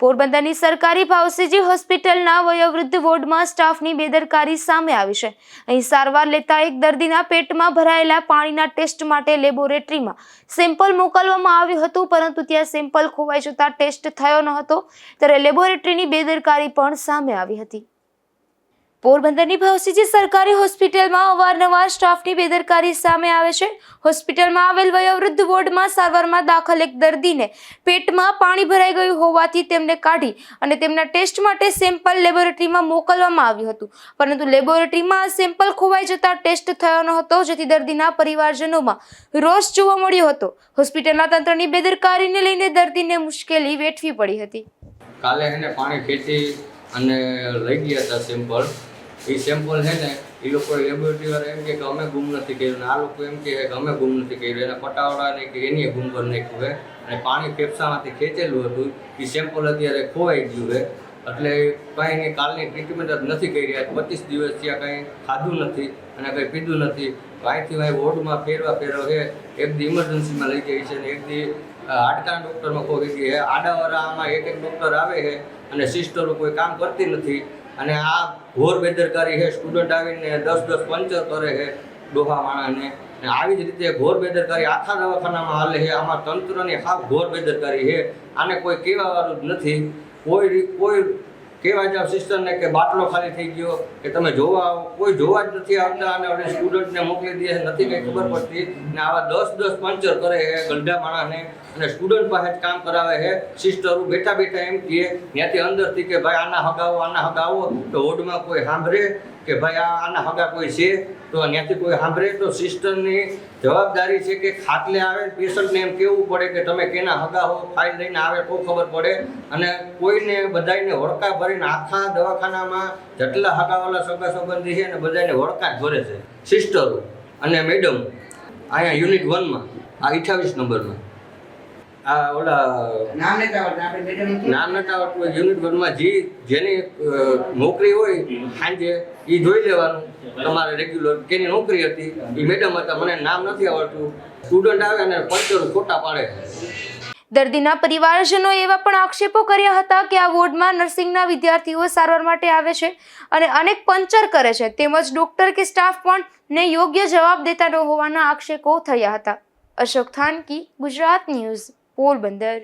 પોરબંદરની સરકારી ભાવસીજી હોસ્પિટલના વયોવૃદ્ધ વોર્ડમાં સ્ટાફની બેદરકારી સામે આવી છે. અહીં સારવાર લેતા એક દર્દીના પેટમાં ભરાયેલા પાણીના ટેસ્ટ માટે લેબોરેટરીમાં સેમ્પલ મોકલવામાં આવ્યું હતું, પરંતુ ત્યાં સેમ્પલ ખોવાઈ જતાં ટેસ્ટ થયો ન હતો, ત્યારે લેબોરેટરીની બેદરકારી પણ સામે આવી હતી. પોરબંદરની ભાવસીજી સરકારી હોસ્પિટલમાં અવારનવાર સ્ટાફની બેદરકારી સામે આવે છે. હોસ્પિટલમાં આવેલ વયોવૃદ્ધ વોર્ડમાં સારવારમાં દાખલ એક દર્દીને પેટમાં પાણી ભરાઈ ગયું હોવાથી તેમને કાઢી અને તેમના ટેસ્ટ માટે સેમ્પલ લેબોરેટરીમાં મોકલવામાં આવ્યું હતું. પરંતુ લેબોરેટરીમાં સેમ્પલ ખોવાઈ જતા ટેસ્ટ થયો ન હતો, જેથી દર્દીના પરિવારજનોમાં રોષ જોવા મળ્યો હતો. હોસ્પિટલના તંત્રની બેદરકારીને લઈને દર્દીને મુશ્કેલી વેઠવી પડી હતી. કાલે એને પાણી ખેંચી અને લઈ ગયા હતા સેમ્પલ. એ સેમ્પલ છે ને એ લોકો લેબોરેટરી વાળા એમ કે અમે ગુમ નથી કર્યું. ને આ લોકો એમ કે અમે ગુમ નથી કર્યું. એને પટાવાળાને કે એની ગુમ કરી નાખ્યું છે. અને પાણી ફેફસામાંથી ખેંચેલું હતું. એ સેમ્પલ અત્યારે ખોવાઈ ગયું છે. એટલે કાંઈ એની કાલની ટ્રીટમેન્ટ જ નથી કરી રહ્યા. પચીસ દિવસ ત્યાં કાંઈ ખાધું નથી અને કંઈ પીધું નથી. અહીંથી ભાઈ વોર્ડમાં ફેરવા ફેરવા છે. એક દી ઇમરજન્સીમાં લઈ જાય છે ને એક દી હાડકાના ડૉક્ટરમાં કોઈ ગઈ છે આડાવાળામાં એક એક ડૉક્ટર આવે છે અને સિસ્ટરો કોઈ કામ કરતી નથી. અને આ ઘોર બેદરકારી છે. સ્ટુડન્ટ આવીને દસ દસ પંચર કરે છે ડોહા માણસને અને આવી જ રીતે ઘોર બેદરકારી આખા દવાખાનામાં હાલે છે. આમાં તંત્રની હાફ ઘોર બેદરકારી છે. આને કોઈ કહેવાવાળું જ નથી. કોઈ કોઈ કહેવા જાવ સિસ્ટરને કે બાટલો ખાલી થઈ ગયો કે તમે જોવા આવો. કોઈ જોવા જ નથી આવતા અને હવે સ્ટુડન્ટને મોકલી દે નથી કંઈ ખબર પડતી. ને આવા દસ દસ પંચર કરે છે ગંઢા માણસને. અને સ્ટુડન્ટ પાસે જ કામ કરાવે છે. સિસ્ટરો બેઠા બેઠા એમ કહે. ત્યાંથી અંદરથી કે ભાઈ આના હગાવો આના હગાવો. તો વોર્ડમાં કોઈ સાંભળે કે ભાઈ આ આના હગા કોઈ છે? તો ત્યાંથી કોઈ સાંભળે તો સિસ્ટરની જવાબદારી છે કે ખાટલે આવે પેશન્ટને એમ કહેવું પડે કે તમે કેના હગા હો, ફાઇલ લઈને આવે તો ખબર પડે. અને કોઈને બધાને હોડકા ભરીને આખા દવાખાનામાં જેટલા હગાવાલા સગા સંબંધી છે ને બધાને હોડકા જ ભરે છે. સિસ્ટરો અને મેડમ, અહીંયા યુનિટ વનમાં, આ અઠ્યાવીસ નંબરમાં. આ ઓલા નામ નથી આવડતું આપણે મેડમ નામ નથી આવડતું યુનિટ વનમાં જે જેની નોકરી હોય સાંજે એ જોઈ લેવાનું. તમારે રેગ્યુલર કેની નોકરી હતી એ મેડમ હતા મને નામ નથી આવડતું. સ્ટુડન્ટ આવે અને પંચરો ખોટા પાડે. દર્દીના પરિવારજનો એવા પણ આક્ષેપો કર્યા હતા કે આ વોર્ડમાં નર્સિંગના વિદ્યાર્થીઓ સારવાર માટે આવે છે અને અનેક પંચર કરે છે. તેમજ ડોક્ટર કે સ્ટાફ પણ ને યોગ્ય જવાબ દેતા ન હોવાના આક્ષેપો થયા હતા. અશોક થાનકી ગુજરાત ન્યૂઝ. પોરબંદર